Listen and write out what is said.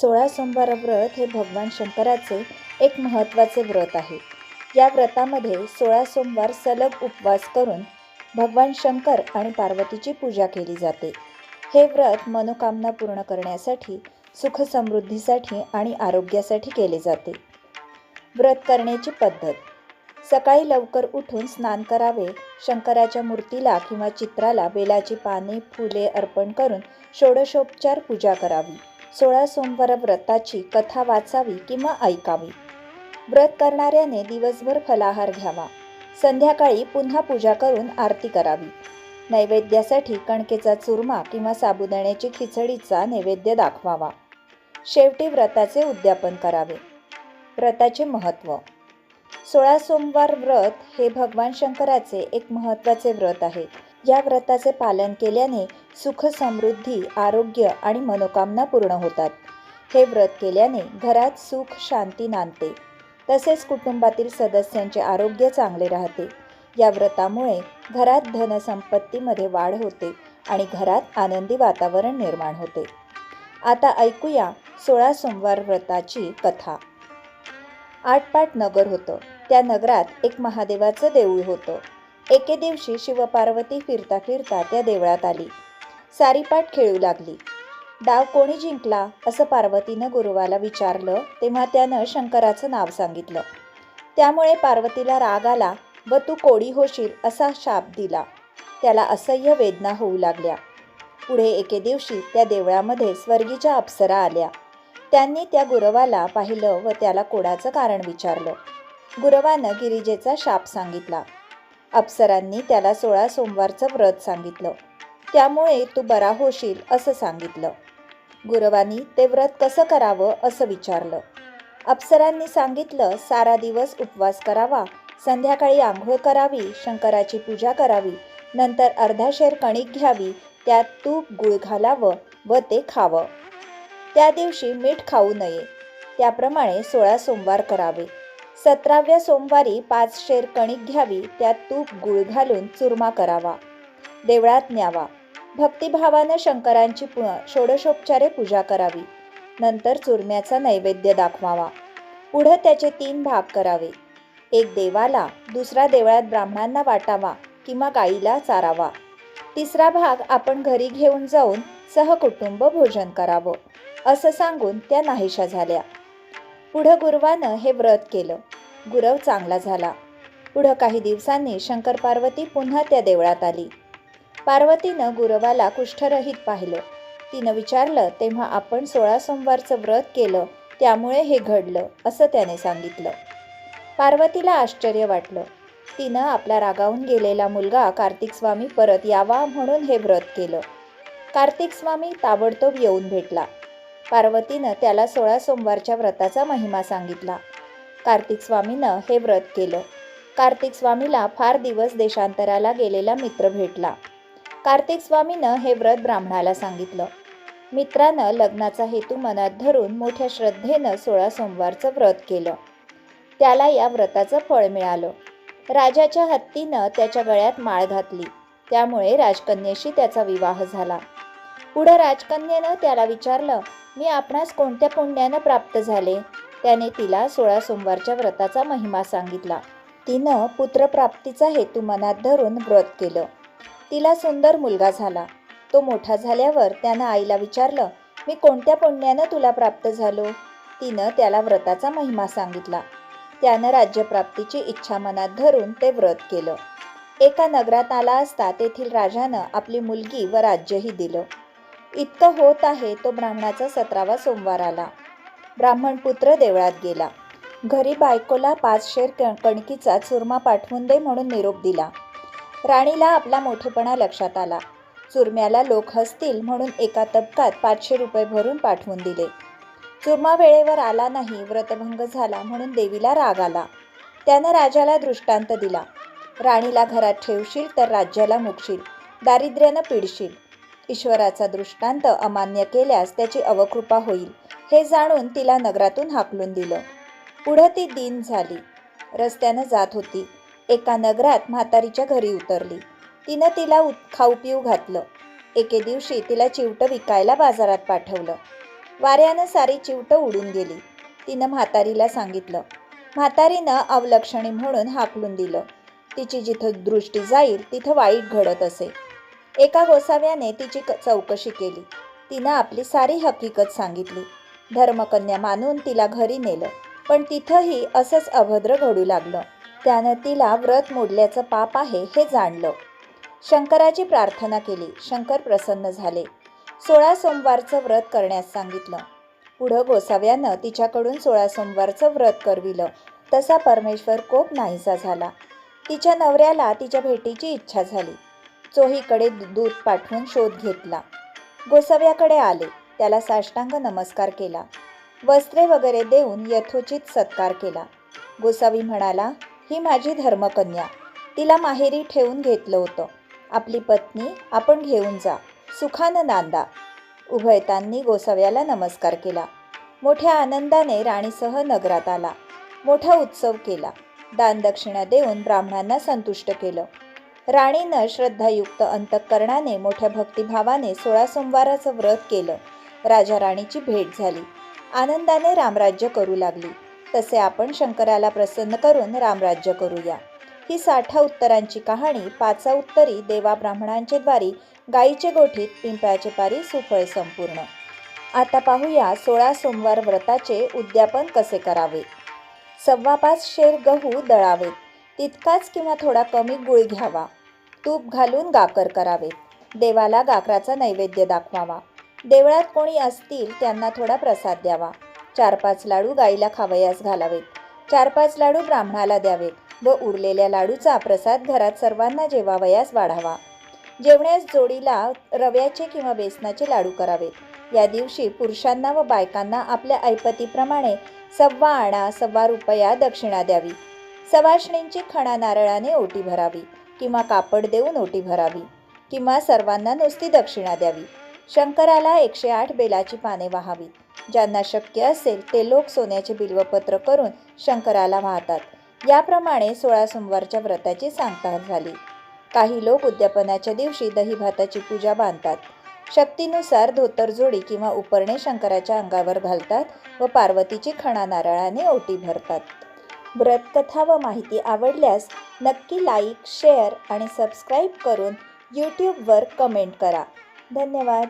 सोळा सोमवार व्रत हे भगवान शंकराचे एक महत्त्वाचे व्रत आहे. या व्रतामध्ये सोळा सोमवार सलग उपवास करून भगवान शंकर आणि पार्वतीची पूजा केली जाते. हे व्रत मनोकामना पूर्ण करण्यासाठी सुख समृद्धीसाठी आणि आरोग्यासाठी केले जाते. व्रत करण्याची पद्धत. सकाळी लवकर उठून स्नान करावे शंकराच्या मूर्तीला किंवा चित्राला बेलाची पाने फुले अर्पण करून षोडशोपचार पूजा करावी. सोळा सोमवार व्रताची कथा वाचावी किंवा ऐकावी. व्रत करणाऱ्याने दिवसभर फलाहार घ्यावा. संध्याकाळी पुन्हा पूजा करून आरती करावी. नैवेद्यासाठी कणकेचा चुरमा किंवा साबुदाण्याची खिचडीचा नैवेद्य दाखवावा. शेवटी व्रताचे उद्यापन करावे. व्रताचे महत्त्व सोळा सोमवार व्रत हे भगवान शंकराचे एक महत्त्वाचे व्रत आहे. या व्रताचे पालन केल्याने सुख समृद्धी आरोग्य आणि मनोकामना पूर्ण होतात. हे व्रत केल्याने घरात सुख शांती नांदते. तसेच कुटुंबातील सदस्यांचे आरोग्य चांगले राहते. या व्रतामुळे घरात धनसंपत्तीमध्ये वाढ होते आणि घरात आनंदी वातावरण निर्माण होते. आता ऐकूया सोळा सोमवार व्रताची कथा. आटपाट नगर होतं. त्या नगरात एक महादेवाचं देऊळ होतं. एके दिवशी शिवपार्वती फिरता फिरता त्या देवळात आली. सारीपाट खेळू लागली. डाव कोणी जिंकला असं पार्वतीनं गुरुवाला विचारलं तेव्हा त्यानं शंकराचं नाव सांगितलं. त्यामुळे पार्वतीला राग आला व तू कोडी होशील असा शाप दिला. त्याला असह्य वेदना होऊ लागल्या. पुढे एके दिवशी त्या देवळामध्ये स्वर्गीच्या अप्सरा आल्या. त्यांनी त्या गुरवाला पाहिलं व त्याला कोडाचं कारण विचारलं. गुरवानं गिरिजेचा शाप सांगितला. अप्सरांनी त्याला सोळा सोमवारचं व्रत सांगितलं. त्यामुळे तू बरा होशील असं सांगितलं. गुरवानी ते व्रत कसं करावं असं विचारलं. अप्सरांनी सांगितलं सारा दिवस उपवास करावा संध्याकाळी आंघोळ करावी शंकराची पूजा करावी नंतर अर्धा शेर कणिक घ्यावी त्यात तूप गुळ घालावं व ते खावं. त्या दिवशी मीठ खाऊ नये. त्याप्रमाणे सोळा सोमवार करावे. सतराव्या सोमवारी पाच शेर कणिक घ्यावी त्यात तूप गुळ घालून चुरमा करावा. देवळात न्यावा. भक्तिभावानं शंकरांची पु षोडशोपचारे पूजा करावी. नंतर चुरम्याचा नैवेद्य दाखवावा. पुढं त्याचे तीन भाग करावे. एक देवाला दुसरा देवळात ब्राह्मणांना वाटावा किंवा गाईला चारावा. तिसरा भाग आपण घरी घेऊन जाऊन सहकुटुंब भोजन करावं असं सांगून त्या नाहीशा झाल्या. पुढं गुरुवानं हे व्रत केलं. गुरव चांगला झाला. पुढं काही दिवसांनी शंकर पार्वती पुन्हा त्या देवळात आली. पार्वतीनं गुरवाला कुष्ठरहित पाहिलं. तिनं विचारलं तेव्हा आपण सोळा सोमवारचं व्रत केलं त्यामुळे हे घडलं असं त्याने सांगितलं. पार्वतीला आश्चर्य वाटलं. तिनं आपला रागावून गेलेला मुलगा कार्तिक स्वामी परत यावा म्हणून हे व्रत केलं. कार्तिक स्वामी ताबडतोब येऊन भेटला. पार्वतीनं त्याला सोळा सोमवारच्या व्रताचा महिमा सांगितला. कार्तिक स्वामीनं हे व्रत केलं. कार्तिक स्वामीला फार दिवस देशांतराला गेलेला मित्र भेटला. कार्तिक स्वामीनं हे व्रत ब्राह्मणाला सांगितलं. मित्रानं लग्नाचा हेतू मनात धरून मोठ्या श्रद्धेनं सोळा सोमवारचं व्रत केलं. त्याला या व्रताचं फळ मिळालं. राजाच्या हत्तीनं त्याच्या गळ्यात माळ घातली. त्यामुळे राजकन्येशी त्याचा विवाह झाला. पुढं राजकन्येनं त्याला विचारलं मी आपणास कोणत्या पुण्यानं प्राप्त झाले? त्याने तिला सोळा सोमवारच्या व्रताचा महिमा सांगितला. तिनं पुत्रप्राप्तीचा हेतू मनात धरून व्रत केलं. तिला सुंदर मुलगा झाला. तो मोठा झाल्यावर त्यानं आईला विचारलं मी कोणत्या पुण्यानं तुला प्राप्त झालो? तिनं त्याला व्रताचा महिमा सांगितला. त्यानं राज्यप्राप्तीची इच्छा मनात धरून ते व्रत केलं. एका नगरात आला असता तेथील राजानं आपली मुलगी व राज्यही दिलं. इतकं होत आहे तो ब्राह्मणाचा सतरावा सोमवार आला. ब्राह्मण पुत्र देवळात गेला. घरी बायकोला पाच शेर कणकीचा चुरमा पाठवून दे म्हणून निरोप दिला. राणीला आपला मोठेपणा लक्षात आला. चुरम्याला लोक हसतील म्हणून एका तबकात पाचशे रुपये भरून पाठवून दिले. चुरमा वेळेवर आला नाही व्रतभंग झाला म्हणून देवीला राग आला. त्यानं राजाला दृष्टांत दिला. राणीला घरात ठेवशील तर राज्याला मुकशील. दारिद्र्यानं पिडशील. ईश्वराचा दृष्टांत अमान्य केल्यास त्याची अवकृपा होईल हे जाणून तिला नगरातून हाकलून दिलं. पुढं ती दिन झाली. रस्त्यानं जात होती. एका नगरात म्हातारीच्या घरी उतरली. तिनं तिला उत खाऊ पिऊ घातलं. एके दिवशी तिला चिवटं विकायला बाजारात पाठवलं. वाऱ्यानं सारी चिवटं उडून गेली. तिनं म्हातारीला सांगितलं म्हातारीनं अवलक्षणी म्हणून हाकलून दिलं. तिची जिथं दृष्टी जाईल तिथं वाईट घडत असे. एका गोसाव्याने तिची क- चौकशी केली. तिनं आपली सारी हकीकत सांगितली. धर्मकन्या मानून तिला घरी नेलं. पण तिथंही असंच अभद्र घडू लागलं. त्यानं तिला व्रत मोडल्याचं पाप आहे हे जाणलं. शंकराची प्रार्थना केली. शंकर प्रसन्न झाले. सोळा सोमवारचं व्रत करण्यास सांगितलं. पुढं गोसाव्यानं तिच्याकडून सोळा सोमवारचं व्रत करविलं. तसा परमेश्वर कोप नाहीसा झाला. तिच्या नवऱ्याला तिच्या भेटीची इच्छा झाली. चोहीकडे दूध पाठवून शोध घेतला. गोसाव्याकडे आले. त्याला साष्टांग नमस्कार केला. वस्त्रे वगैरे देऊन यथोचित सत्कार केला. गोसावी म्हणाला ही माझी धर्मकन्या. तिला माहेरी ठेवून घेतलं होतं. आपली पत्नी आपण घेऊन जा. सुखानं नांदा. उभयतांनी गोसाव्याला नमस्कार केला. मोठ्या आनंदाने राणीसह नगरात आला. मोठा उत्सव केला. दानदक्षिणा देऊन ब्राह्मणांना संतुष्ट केलं. राणीनं श्रद्धायुक्त अंतःकरणाने मोठ्या भक्तिभावाने सोळा सोमवाराचं व्रत केलं. राजा राणीची भेट झाली. आनंदाने रामराज्य करू लागली. तसे आपण शंकराला प्रसन्न करून रामराज्य करूया. ही साठा उत्तरांची कहाणी पाचा उत्तरी देवा ब्राह्मणांचे द्वारी गाईचे गोठीत पिंपळाचे पारी सुफळ संपूर्ण. आता पाहूया सोळा सोमवार व्रताचे उद्यापन कसे करावे? सव्वा पाच शेर गहू दळावेत. तितकाच किंवा थोडा कमी गुळ घ्यावा. तूप घालून गाकर करावेत. देवाला गाकराचा नैवेद्य दाखवावा. देवळात कोणी असतील त्यांना थोडा प्रसाद द्यावा. चार पाच लाडू गाईला खावयास घालावेत. चार पाच लाडू ब्राह्मणाला द्यावेत व उरलेल्या लाडूचा प्रसाद घरात सर्वांना जेवावयास वाढावा. जेवण्यास जोडीला रव्याचे किंवा बेसनाचे लाडू करावेत. या दिवशी पुरुषांना व बायकांना आपल्या ऐपतीप्रमाणे सव्वा आणा सव्वा रुपया दक्षिणा द्यावी. सवाष्णींची खणा नारळाने ओटी भरावी. किंवा कापड देऊन ओटी भरावी किंवा सर्वांना नुसती दक्षिणा द्यावी. शंकराला एकशे आठ बेलाची पाने वाहावीत. ज्यांना शक्य असेल ते लोक सोन्याचे बिल्वपत्र करून शंकराला वाहतात. याप्रमाणे सोळा सोमवारच्या व्रताची सांगता झाली. काही लोक उद्यापनाच्या दिवशी दही भाताची पूजा बांधतात. शक्तीनुसार धोतर जोडी किंवा उपरणे शंकराच्या अंगावर घालतात व पार्वतीची खणा नारळाने ओटी भरतात. व्रतकथा व माहिती आवडल्यास नक्की लाईक शेअर आणि सबस्क्राईब करून यूट्यूबवर कमेंट करा. धन्यवाद.